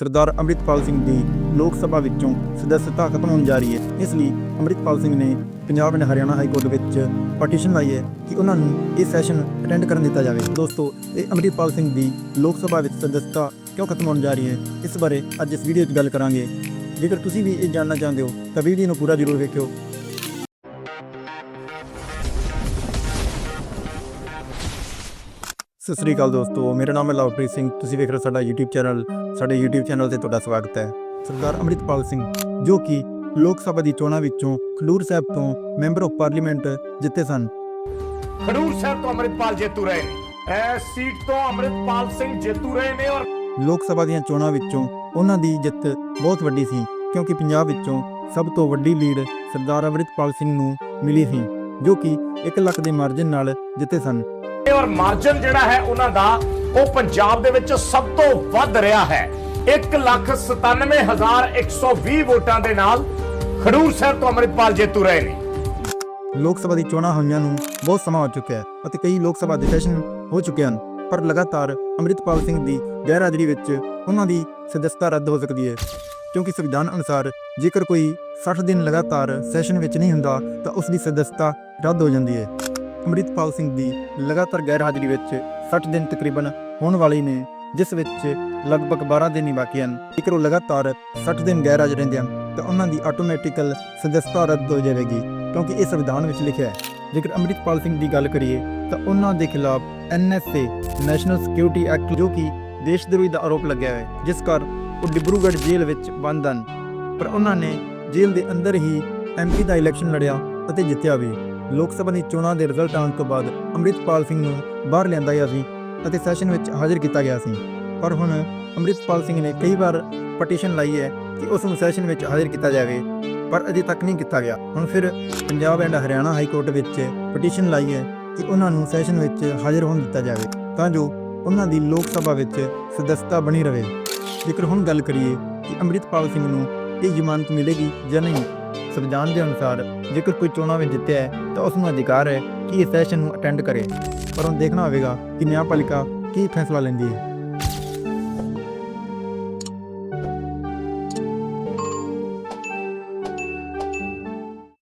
ਸਰਦਾਰ ਅੰਮ੍ਰਿਤਪਾਲ ਸਿੰਘ ਦੀ ਲੋਕ ਸਭਾ ਵਿੱਚੋਂ ਸਦੱਸਤਾ ਖਤਮ ਹੋਣ ਜਾ ਰਹੀ ਹੈ। ਇਸ ਲਈ ਅੰਮ੍ਰਿਤਪਾਲ ਸਿੰਘ ਨੇ Punjab and Haryana high court ਵਿੱਚ ਪਟੀਸ਼ਨ ਲਾਈ ਹੈ ਕਿ ਉਹਨਾਂ ਨੂੰ ਇਹ ਸੈਸ਼ਨ ਅਟੈਂਡ ਕਰਨ ਦਿੱਤਾ ਜਾਵੇ। ਦੋਸਤੋ, ਇਹ ਅੰਮ੍ਰਿਤਪਾਲ ਸਿੰਘ ਦੀ ਲੋਕ ਸਭਾ ਵਿੱਚ ਸਦੱਸਤਾ ਕਿਉਂ ਖਤਮ ਹੋਣ ਜਾ ਰਹੀ ਹੈ? ਇਸ ਬਾਰੇ ਅੱਜ ਇਸ ਵੀਡੀਓ 'ਚ ਗੱਲ ਕਰਾਂਗੇ। ਜੇਕਰ ਤੁਸੀਂ ਵੀ ਇਹ ਜਾਣਨਾ ਚਾਹੁੰਦੇ ਹੋ, ਤਾਂ ਵੀਡੀਓ ਨੂੰ ਪੂਰਾ ਜ਼ਰੂਰ ਵੇਖਿਓ। ਸਤਿ ਸ੍ਰੀ ਅਕਾਲ ਦੋਸਤੋ, ਮੇਰਾ ਨਾਮ ਹੈ ਲਵਪ੍ਰੀਤ ਸਿੰਘ। ਤੁਸੀਂ ਵੇਖ ਰਹੇ ਹੋ ਸਾਡਾ YouTube ਚੈਨਲ ਸਾਡੇ YouTube ਚੈਨਲ ਤੇ ਤੁਹਾਡਾ ਸਵਾਗਤ ਹੈ। ਸਰਦਾਰ ਅੰਮ੍ਰਿਤਪਾਲ ਸਿੰਘ ਜੋ ਕਿ ਲੋਕ ਸਭਾ ਦੀ ਚੋਣਾਂ ਵਿੱਚੋਂ ਖਡੂਰ ਸਾਹਿਬ ਤੋਂ ਮੈਂਬਰ ਆਫ ਪਾਰਲੀਮੈਂਟ ਜਿੱਤੇ ਸਨ। ਖਡੂਰ ਸਾਹਿਬ ਤੋਂ ਅੰਮ੍ਰਿਤਪਾਲ ਜੇਤੂ ਰਹੇ ਨੇ। ਇਸ ਸੀਟ ਤੋਂ ਅੰਮ੍ਰਿਤਪਾਲ ਸਿੰਘ ਜੇਤੂ ਰਹੇ ਨੇ ਔਰ ਲੋਕ ਸਭਾ ਦੀਆਂ ਚੋਣਾਂ ਵਿੱਚੋਂ ਉਹਨਾਂ ਦੀ ਜਿੱਤ ਬਹੁਤ ਵੱਡੀ ਸੀ ਕਿਉਂਕਿ ਪੰਜਾਬ ਵਿੱਚੋਂ ਸਭ ਤੋਂ ਵੱਡੀ ਲੀਡ ਸਰਦਾਰ ਅੰਮ੍ਰਿਤਪਾਲ ਸਿੰਘ ਨੂੰ ਮਿਲੀ ਸੀ ਜੋ ਕਿ 1 ਲੱਖ ਦੇ ਮਾਰਜਨ ਨਾਲ ਜਿੱਤੇ ਸਨ। ਔਰ ਮਾਰਜਨ ਜਿਹੜਾ ਹੈ ਉਹਨਾਂ ਦਾ ਉਹ ਪੰਜਾਬ ਦੇ ਵਿੱਚ ਸਭ ਤੋਂ ਵੱਧ ਰਿਹਾ ਹੈ। 197120 ਵੋਟਾਂ ਦੇ ਨਾਲ ਖਡੂਰ ਸਾਹਿਬ ਤੋਂ ਅੰਮ੍ਰਿਤਪਾਲ ਜੇਤੂ ਰਹੇ ਨੇ। ਲੋਕ ਸਭਾ ਦੀ ਚੋਣਾਂ ਹੋਈਆਂ ਨੂੰ ਬਹੁਤ ਸਮਾਂ ਹੋ ਚੁੱਕਿਆ ਹੈ ਅਤੇ ਕਈ ਲੋਕ ਸਭਾ ਦੇ ਸੈਸ਼ਨ ਹੋ ਚੁੱਕੇ ਹਨ, ਪਰ ਲਗਾਤਾਰ ਅੰਮ੍ਰਿਤਪਾਲ ਸਿੰਘ ਦੀ ਗੈਰਹਾਜ਼ਰੀ ਵਿੱਚ ਉਹਨਾਂ ਦੀ ਸਦੱਸਤਾ ਰੱਦ ਹੋ ਸਕਦੀ ਹੈ। ਕਿਉਂਕਿ ਸੰਵਿਧਾਨ ਅਨੁਸਾਰ ਜੇਕਰ ਕੋਈ 60 ਦਿਨ ਲਗਾਤਾਰ ਸੈਸ਼ਨ ਵਿੱਚ ਨਹੀਂ ਹੁੰਦਾ, ਤਾਂ ਉਸ ਦੀ ਸਦੱਸਤਾ ਰੱਦ ਹੋ ਜਾਂਦੀ ਹੈ। ਅੰਮ੍ਰਿਤਪਾਲ ਸਿੰਘ ਦੀ ਲਗਾਤਾਰ ਗੈਰਹਾਜ਼ਰੀ ਵਿੱਚ 60 ਦਿਨ ਤਕਰੀਬਨ ਹੋਣ ਵਾਲੇ ਨੇ, ਜਿਸ ਵਿੱਚ ਲਗਭਗ 12 ਦਿਨ ਹੀ ਬਾਕੀ ਹਨ। ਜੇਕਰ ਉਹ ਲਗਾਤਾਰ 60 ਦਿਨ ਗੈਰ ਗੈਰਹਾਜ਼ਰ ਰਹਿੰਦੇ ਹਨ, ਤਾਂ ਉਹਨਾਂ ਦੀ ਆਟੋਮੈਟਿਕਲ ਸਦੱਸਤਾ ਰੱਦ ਹੋ ਜਾਵੇਗੀ, ਕਿਉਂਕਿ ਇਹ ਸੰਵਿਧਾਨ ਵਿੱਚ ਲਿਖਿਆ ਹੈ। ਜੇਕਰ ਅੰਮ੍ਰਿਤਪਾਲ ਸਿੰਘ ਦੀ ਗੱਲ ਕਰੀਏ, ਤਾਂ ਉਹਨਾਂ ਦੇ ਖਿਲਾਫ ਐਨਐਸਏ ਨੈਸ਼ਨਲ ਸਿਕਿਉਰਿਟੀ ਐਕਟ ਜੋ ਕਿ ਦੇਸ਼ ਦਰੋਹੀ ਦਾ ਆਰੋਪ ਲੱਗਿਆ ਹੈ, ਜਿਸ ਕਰ ਉਹ ਡਿਬਰੂਗੜ੍ਹ ਜੇਲ੍ਹ ਵਿੱਚ ਬੰਦ ਹਨ। ਪਰ ਉਹਨਾਂ ਨੇ ਜੇਲ੍ਹ ਦੇ ਅੰਦਰ ਹੀ ਐਮਪੀ ਦਾ ਇਲੈਕਸ਼ਨ ਲੜਿਆ। ਅਤੇ ਜਿੱਤਿਆ ਵੀ। ਲੋਕ ਸਭਾ ਦੀ ਚੋਣਾਂ ਦੇ ਰਿਜ਼ਲਟ ਆਉਣ ਤੋਂ ਬਾਅਦ ਅੰਮ੍ਰਿਤਪਾਲ ਸਿੰਘ ਨੂੰ ਬਾਹਰ ਲਿਆਂਦਾ ਗਿਆ ਸੀ ਅਤੇ ਸੈਸ਼ਨ ਵਿੱਚ ਹਾਜ਼ਰ ਕੀਤਾ ਗਿਆ ਸੀ। ਪਰ ਹੁਣ ਅੰਮ੍ਰਿਤਪਾਲ ਸਿੰਘ ਨੇ ਕਈ ਵਾਰ ਪਟੀਸ਼ਨ ਲਾਈ ਹੈ ਕਿ ਉਸ ਨੂੰ ਸੈਸ਼ਨ ਵਿੱਚ ਹਾਜ਼ਰ ਕੀਤਾ ਜਾਵੇ, ਪਰ ਅਜੇ ਤੱਕ ਨਹੀਂ ਕੀਤਾ ਗਿਆ। ਹੁਣ ਫਿਰ Punjab and Haryana high court ਵਿੱਚ ਪਟੀਸ਼ਨ ਲਾਈ ਹੈ ਕਿ ਉਹਨਾਂ ਨੂੰ ਸੈਸ਼ਨ ਵਿੱਚ ਹਾਜ਼ਰ ਹੋਣ ਦਿੱਤਾ ਜਾਵੇ, ਤਾਂ ਜੋ ਉਹਨਾਂ ਦੀ ਲੋਕ ਸਭਾ ਵਿੱਚ ਸਦੱਸਤਾ ਬਣੀ ਰਹੇ। ਜੇਕਰ ਹੁਣ ਗੱਲ ਕਰੀਏ ਕਿ ਅੰਮ੍ਰਿਤਪਾਲ ਸਿੰਘ ਨੂੰ ਇਹ ਜ਼ਮਾਨਤ ਮਿਲੇਗੀ ਜਾਂ ਨਹੀਂ ਸੰਵਿਧਾਨ ਦੇ ਅਨੁਸਾਰ ਜੇਕਰ ਕੋਈ ਚੋਣਾਂ ਵਿੱਚ ਜਿੱਤਿਆ ਹੈ, ਤਾਂ ਉਸ ਨੂੰ ਅਧਿਕਾਰ ਹੈ ਕਿ ਇਹ ਸੈਸ਼ਨ ਨੂੰ ਅਟੈਂਡ ਕਰੇ। ਪਰ ਹੁਣ ਦੇਖਣਾ ਹੋਵੇਗਾ ਕਿ ਨਿਆਂਪਾਲਿਕਾ ਕੀ ਫੈਸਲਾ ਲੈਂਦੀ ਹੈ।